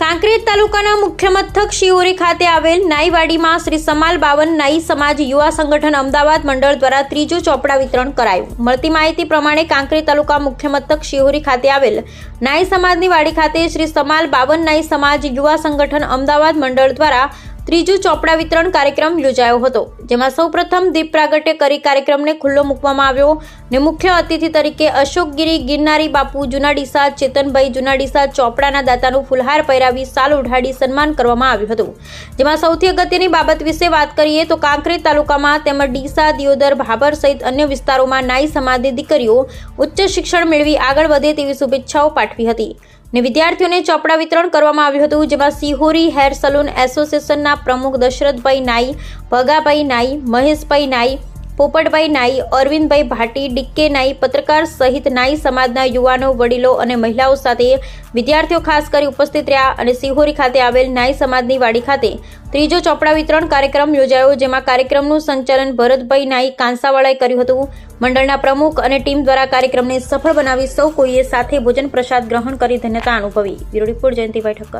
કાંકરેજ તાલુકાના મુખ્ય મથક શિહોરી ખાતે આવેલ નાઈવાડીમાં શ્રી સમાલ બાવન નાઈ સમાજ યુવા સંગઠન અમદાવાદ મંડળ દ્વારા ત્રીજું ચોપડા વિતરણ કરાયું. મળતી માહિતી પ્રમાણે કાંકરેજ તાલુકા મુખ્ય મથક શિહોરી ખાતે આવેલ નાઈ સમાજની વાડી ખાતે શ્રી સમાલ બાવન નાઈ સમાજ યુવા સંગઠન અમદાવાદ મંડળ દ્વારા ત્રીજું ચોપડા વિતરણ કાર્યક્રમ યોજાયો હતો, જેમાં સૌપ્રથમ દીપ પ્રાગટ્ય કરી કાર્યક્રમને ખુલ્લો મૂકવામાં આવ્યો ને મુખ્ય અતિથિ તરીકે અશોકગીરી, ગિરનારી બાપુ, જુનાડીસા, ચેતનભાઈ જુનાડીસા ચોપડાના દાતાનું ફુલહાર પહેરાવી સાલ ઉઢાડી સન્માન કરવામાં આવ્યું હતું. જેમાં સૌથી અગત્યની બાબત વિશે વાત કરીએ તો કાંકરેજ તાલુકામાં તેમજ ડીસા, દિયોદર, ભાભર સહિત અન્ય વિસ્તારોમાં નાઈ સમાધિ દીકરીઓ ઉચ્ચ શિક્ષણ મેળવી આગળ વધે તેવી શુભેચ્છાઓ પાઠવી હતી. ને વિદ્યાર્થીઓને ચોપડા વિતરણ કરવામાં આવ્યું હતું, જેમાં સિહોરી હેર સલૂન એસોસિએશનના પ્રમુખ દશરથભાઈ નાઈ, ભગાભાઈ નાઈ, મહેશભાઈ નાઈ પોપટભાઈ નાઈ, અરવિંદભાઈ ભાટી, ડીકે નાઈ, પત્રકાર સહિત નાઈ સમાજના યુવાનો, વડીલો અને મહિલાઓ સાથે વિદ્યાર્થીઓ ખાસ કરી ઉપસ્થિત રહ્યા અને સિહોરી ખાતે આવેલ નાઈ સમાજની વાડી ખાતે ત્રીજો ચોપડા વિતરણ કાર્યક્રમ યોજાયો, જેમાં કાર્યક્રમનું સંચાલન ભરતભાઈ નાઈ કાંસાવાળાએ કર્યું હતું. મંડળના પ્રમુખ અને ટીમ દ્વારા કાર્યક્રમને સફળ બનાવી સૌ કોઈએ સાથે ભોજન પ્રસાદ ગ્રહણ કરી ધન્યતા અનુભવી. Bureau report Jayantibhai Thakkar.